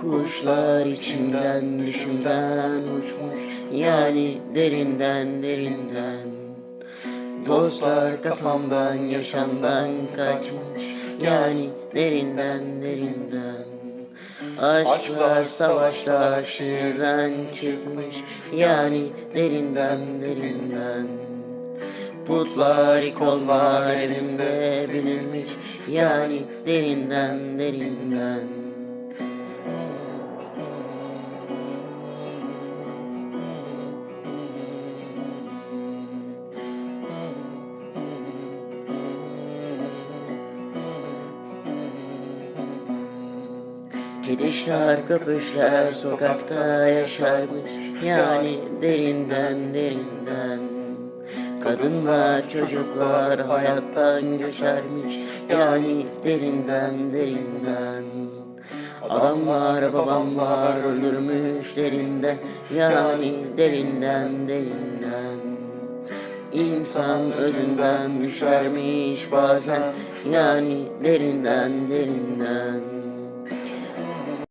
Kuşlar içimden düşümden uçmuş. Yani derinden derinden. Dostlar kafamdan yaşamdan kaçmış. Yani derinden derinden. Aşklar savaşlar şiirden çıkmış. Yani derinden derinden. Putlar ikonlar elimde bilinmiş. Yani derinden derinden Gidişler köpüşler sokakta yaşarmış. Yani derinden derinden. Kadınlar çocuklar hayattan göçermiş. Yani derinden derinden. Adamlar babamlar öldürmüş derinden Yani derinden derinden. İnsan özünden düşermiş bazen. Yani derinden derinden